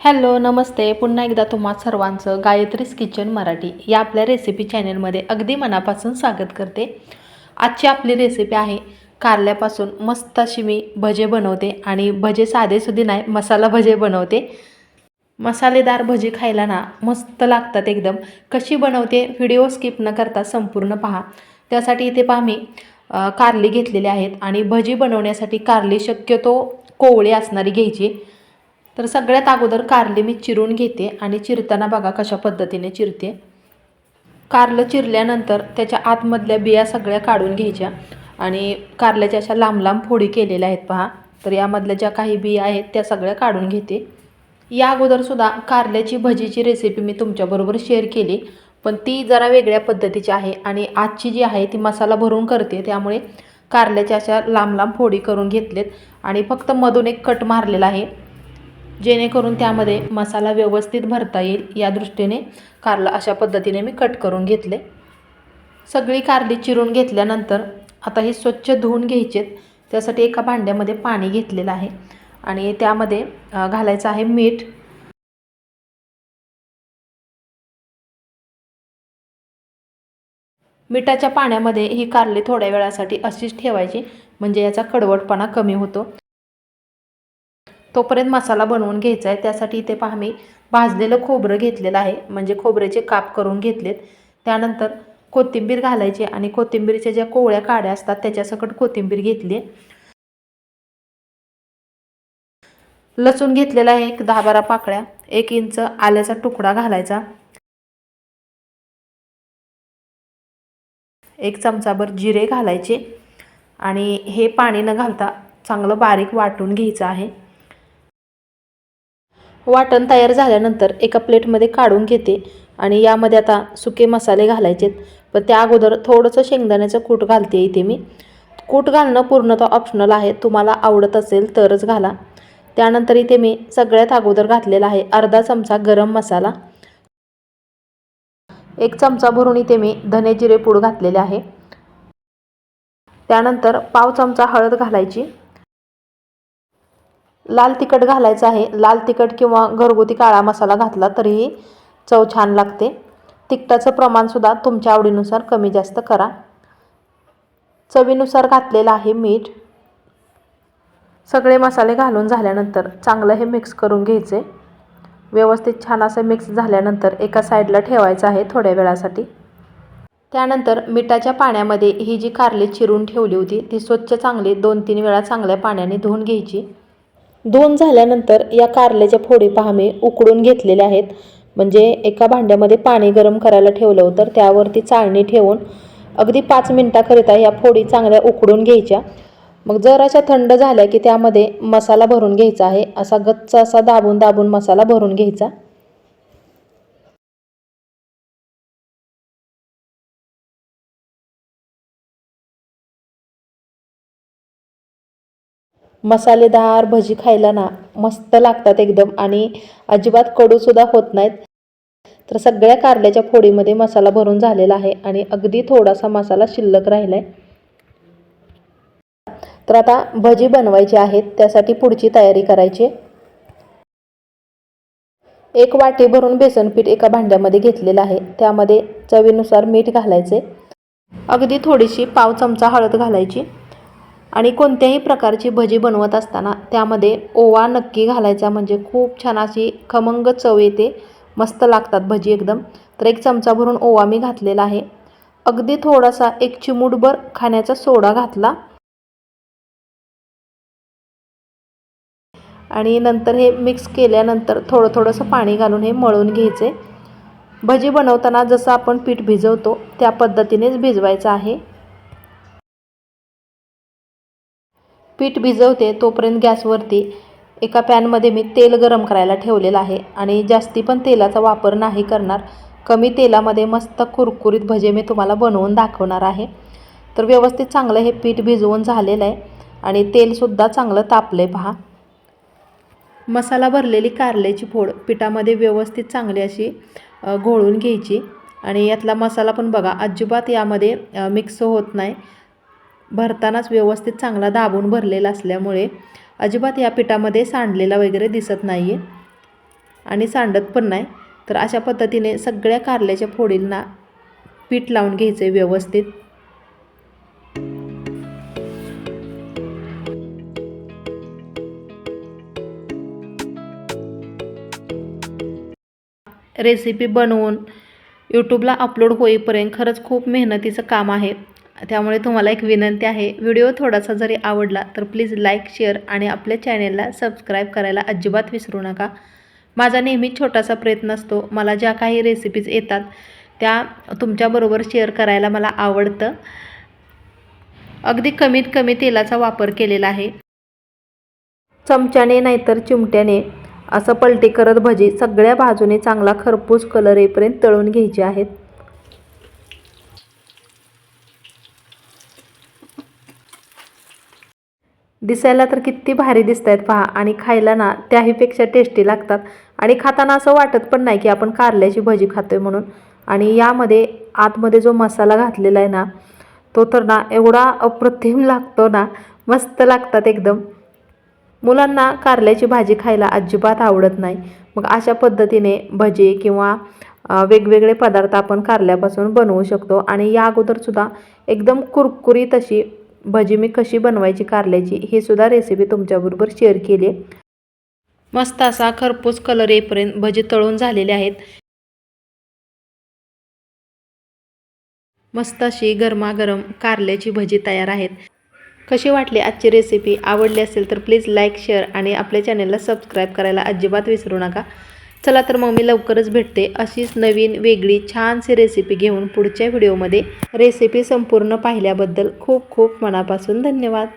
Hello नमस्ते. पुन्हा एकदा तुम्हा सर्वांचं गायत्रीज किचन मराठी या आपल्या रेसिपी चॅनलमध्ये अगदी मनापासून स्वागत करते. आजची आपली रेसिपी आहे कारल्यापासून मस्त अशी मी भजे बनवते आणि भजे साधेसुधी नाही मसाला भजे बनवते. मसालेदार भजी खायला ना मस्त लागतात एकदम. कशी बनवते व्हिडिओ स्किप न करता संपूर्ण पहा. त्यासाठी इथे पहा मी कारली घेतलेली आहेत आणि भजी बनवण्यासाठी कारली शक्यतो कोवळी असणारी घ्यायची. तर सगळ्यात अगोदर कारली मी चिरून घेते आणि चिरताना बघा कशा पद्धतीने चिरते. कारलं चिरल्यानंतर त्याच्या आतमधल्या बिया सगळ्या काढून घ्यायच्या आणि कारल्याच्या अशा लांब लांब फोडी केलेल्या आहेत पहा. तर यामधल्या ज्या काही बिया आहेत त्या सगळ्या काढून घेते. या अगोदरसुद्धा कारल्याची भजीची रेसिपी मी तुमच्याबरोबर शेअर केली. पण ती जरा वेगळ्या पद्धतीची आहे आणि आजची जी आहे ती मसाला भरून करते. त्यामुळे कारल्याच्या अशा लांब लांब फोडी करून घेतलेत आणि फक्त मधून एक कट मारलेला आहे. जेणेकरून त्यामध्ये मसाला व्यवस्थित भरता येईल या दृष्टीने कारलं अशा पद्धतीने मी कट करून घेतले. सगळी कारली चिरून घेतल्यानंतर आता हे स्वच्छ धुवून घ्यायचेत. त्यासाठी एका भांड्यामध्ये पाणी घेतलेलं आहे आणि त्यामध्ये घालायचं आहे मीठ. मिठाच्या पाण्यामध्ये ही कारली थोड्या वेळासाठी अशीच ठेवायची म्हणजे याचा कडवटपणा कमी होतो. तोपर्यंत मसाला बनवून घ्यायचा आहे. त्यासाठी इथे पहा मी भाजलेलं खोबरं घेतलेलं आहे. म्हणजे खोबऱ्याचे काप करून घेतलेत. त्यानंतर कोथिंबीर घालायची आणि कोथिंबीरच्या ज्या कोवळ्या काड्या असतात त्याच्यासकट कोथिंबीर घेतली. लसूण घेतलेला आहे एक दहा बारा पाकळ्या. एक इंच आल्याचा तुकडा घालायचा. एक चमचाभर जिरे घालायचे. आणि हे पाणी न घालता चांगलं बारीक वाटून घ्यायचं आहे. वाटण तयार झाल्यानंतर एका प्लेटमध्ये काढून घेते आणि यामध्ये आता सुके मसाले घालायचेत. पण त्या अगोदर थोडंसं शेंगदाण्याचं कूट घालते इथे मी. कूट घालणं पूर्णतः ऑप्शनल आहे. तुम्हाला आवडत असेल तरच घाला. त्यानंतर इथे मी सगळ्यात अगोदर घातलेला आहे अर्धा चमचा गरम मसाला. एक चमचा भरून इथे मी धने जिरे पूड घातलेले आहे. त्यानंतर पाव चमचा हळद घालायची. लाल तिखट घालायचं आहे. लाल तिखट किंवा घरगुती काळा मसाला घातला तरीही चव छान लागते. तिखटाचं प्रमाणसुद्धा तुमच्या आवडीनुसार कमी जास्त करा. चवीनुसार घातलेलं आहे मीठ. सगळे मसाले घालून झाल्यानंतर चांगलं हे मिक्स करून घ्यायचे. व्यवस्थित छान असं मिक्स झाल्यानंतर एका साईडला ठेवायचं आहे थोड्या वेळासाठी. त्यानंतर मिठाच्या पाण्यामध्ये ही जी कारली चिरून ठेवली होती ती स्वच्छ चांगली दोन तीन वेळा चांगल्या पाण्याने धुवून घ्यायची. दोन झाल्यानंतर या कारल्याच्या फोडी पहा मी उकडून घेतलेल्या आहेत. म्हणजे एका भांड्यामध्ये पाणी गरम करायला ठेवलं होतं. त्यावरती चाळणी ठेवून अगदी पाच मिनटाकरिता या फोडी चांगल्या उकडून घ्यायच्या. मग जर अशा थंड झाल्या की त्यामध्ये मसाला भरून घ्यायचा आहे. असा गच्च असा दाबून दाबून मसाला भरून घ्यायचा. मसालेदार भजी खायला ना मस्त लागतात एकदम आणि अजिबात कडूसुद्धा होत नाहीत. तर सगळ्या कारल्याच्या फोडीमध्ये मसाला भरून झालेला आहे आणि अगदी थोडासा मसाला शिल्लक राहिला आहे तर आता भजी बनवायची आहेत त्यासाठी पुढची तयारी करायची. एक वाटी भरून बेसन पीठ एका भांड्यामध्ये घेतलेलं आहे त्यामध्ये चवीनुसार मीठ घालायचे. अगदी थोडीशी पाव चमचा हळद घालायची. आणि कोणत्याही प्रकारची भजी बनवत असताना त्यामध्ये ओवा नक्की घालायचा म्हणजे खूप छान अशी खमंग चव येते. मस्त लागतात भजी एकदम. तर एक चमचा भरून ओवा मी घातलेला आहे. अगदी थोडासा एक चिमूटभर खाण्याचा सोडा घातला. आणि नंतर हे मिक्स केल्यानंतर थोडं थोडंसं पाणी घालून हे मळून घ्यायचे. भजी बनवताना जसं आपण पीठ भिजवतो त्या पद्धतीनेच भिजवायचं आहे. पीठ भिजवते तोपर्यंत गॅसवरती एका पॅनमध्ये मी तेल गरम करायला ठेवलेलं आहे आणि जास्ती पण तेलाचा वापर नाही करणार. कमी तेलामध्ये मस्त कुरकुरीत भजे मी तुम्हाला बनवून दाखवणार आहे. तर व्यवस्थित चांगलं हे पीठ भिजवून झालेलं आहे आणि तेलसुद्धा चांगलं तापलं आहे पहा. मसाला भरलेली कारल्याची फोड पिठामध्ये व्यवस्थित चांगली अशी घोळून घ्यायची. आणि यातला मसाला पण बघा अजिबात यामध्ये मिक्स होत नाही. भरतानाच व्यवस्थित चांगला दाबून भरलेला असल्यामुळे अजिबात या पिठामध्ये सांडलेला वगैरे दिसत नाही आहे आणि सांडत पण नाही. तर अशा पद्धतीने सगळ्या कारल्याच्या फोडींना पीठ लावून घ्यायचं आहे व्यवस्थित. रेसिपी बनवून यूट्यूबला अपलोड होईपर्यंत खरंच खूप मेहनतीचं काम आहे. त्यामुळे तुम्हाला एक विनंती आहे व्हिडिओ थोडासा जरी आवडला तर प्लीज लाईक शेअर आणि आपल्या चॅनेलला सबस्क्राईब करायला अजिबात विसरू नका. माझा नेहमी छोटासा प्रयत्न असतो मला ज्या काही रेसिपीज येतात त्या तुमच्याबरोबर शेअर करायला मला आवडतं. अगदी कमीत कमी तेलाचा वापर केलेला आहे. चमच्याने नाहीतर चिमट्याने असं पलटी करत भजी सगळ्या बाजूने चांगला खरपूस कलर येईपर्यंत तळून घ्यायचे आहेत. दिसायला तर किती भारी दिसत आहेत पहा. आणि खायला ना त्याहीपेक्षा टेस्टी लागतात. आणि खाताना असं वाटत पण नाही की आपण कारल्याची भजी खातोय म्हणून. आणि यामध्ये आतमध्ये जो मसाला घातलेला आहे ना तो तर ना एवढा अप्रतिम लागतो ना मस्त लागतात एकदम. मुलांना कारल्याची भाजी खायला अजिबात आवडत नाही. मग अशा पद्धतीने भजे किंवा वेगवेगळे पदार्थ आपण कारल्यापासून बनवू शकतो. आणि या अगोदरसुद्धा एकदम कुरकुरीत अशी भजी मी कशी बनवायची कारल्याची ही सुद्धा रेसिपी तुमच्याबरोबर शेअर केली आहे. मस्त असा खरपूस कलर येईपर्यंत भजी तळून झालेले आहेत. मस्त अशी गरमागरम कारल्याची भजी तयार आहेत. कशी वाटली आजची रेसिपी आवडली असेल तर प्लीज लाईक शेअर आणि आपल्या चॅनलला सबस्क्राईब करायला अजिबात विसरू नका. चला तर मग मी लवकरच भेटते अशीच नवीन वेगळी छानशी रेसिपी घेऊन पुढच्या व्हिडिओमध्ये रेसिपी संपूर्ण पाहिल्याबद्दल खूप खूप मनापासून धन्यवाद.